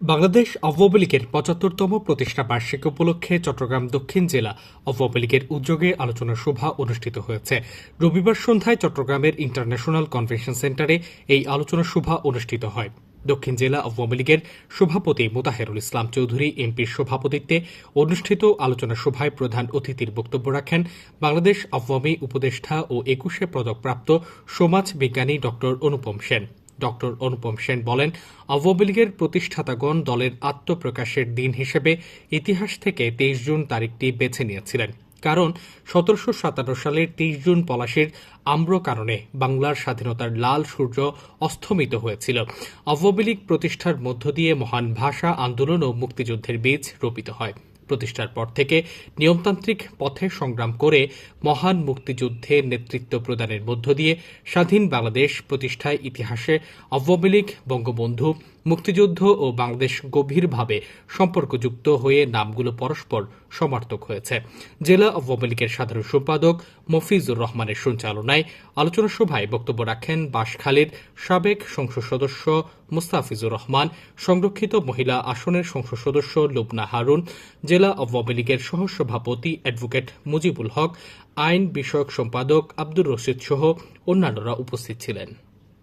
বাংলাদেশ আওয়ামী লীগের পঁচাত্তরতম প্রতিষ্ঠা বার্ষিকী উপলক্ষে চট্টগ্রাম দক্ষিণ জেলা আওয়ামী লীগের উদ্যোগে আলোচনা সভা অনুষ্ঠিত হয়েছে। রবিবার সন্ধ্যায় চট্টগ্রামের ইন্টারন্যাশনাল কনভেনশন সেন্টারে এই আলোচনা সভা অনুষ্ঠিত হয়। দক্ষিণ জেলা আওয়ামী লীগের সভাপতি মোতাহেরুল ইসলাম চৌধুরী, এমপির সভাপতিত্বে অনুষ্ঠিত আলোচনা সভায় প্রধান অতিথির বক্তব্য রাখেন বাংলাদেশ আওয়ামী উপদেষ্টা ও একুশে পদকপ্রাপ্ত সমাজ বিজ্ঞানী ড অনুপম সেন। ডক্টর অনুপম সেন বলেন, আওয়ামী লীগের প্রতিষ্ঠাতাগণ দলের আত্মপ্রকাশের দিন হিসেবে ইতিহাস থেকে তেইশ জুন তারিখটি বেছে নিয়েছিলেন। কারণ সতেরোশো সাতান্ন সালের তেইশ জুন পলাশির আম্র কারণে বাংলার স্বাধীনতার লাল সূর্য অস্তমিত হয়েছিল। আওয়ামী লীগ প্রতিষ্ঠার মধ্য দিয়ে মহান ভাষা আন্দোলন ও মুক্তিযুদ্ধের বীজ রোপিত হয়। প্রতিষ্ঠার পর থেকে নিয়মতান্ত্রিক পথে সংগ্রাম করে মহান মুক্তিযুদ্ধে নেতৃত্ব প্রদানের মধ্য দিয়ে স্বাধীন বাংলাদেশ প্রতিষ্ঠায় ইতিহাসে আওয়ামী লীগ বঙ্গবন্ধু মুক্তিযুদ্ধ ও বাংলাদেশ গভীরভাবে সম্পর্কযুক্ত হয়ে নামগুলো পরস্পর সমার্থক হয়েছে। জেলা আওয়ামী লীগের সাধারণ সম্পাদক মফিজুর রহমানের সঞ্চালনায় আলোচনা সভায় বক্তব্য রাখেন বাঁশখালীর সাবেক সংসদ সদস্য মুস্তাফিজুর রহমান, সংরক্ষিত মহিলা আসনের সংসদ সদস্য লুবনা হারুন, জেলা আওয়ামী লীগের সহসভাপতি অ্যাডভোকেট মুজিবুল হক, আইন বিষয়ক সম্পাদক আব্দুর রশিদ সহ অন্যান্যরা উপস্থিত ছিলেন।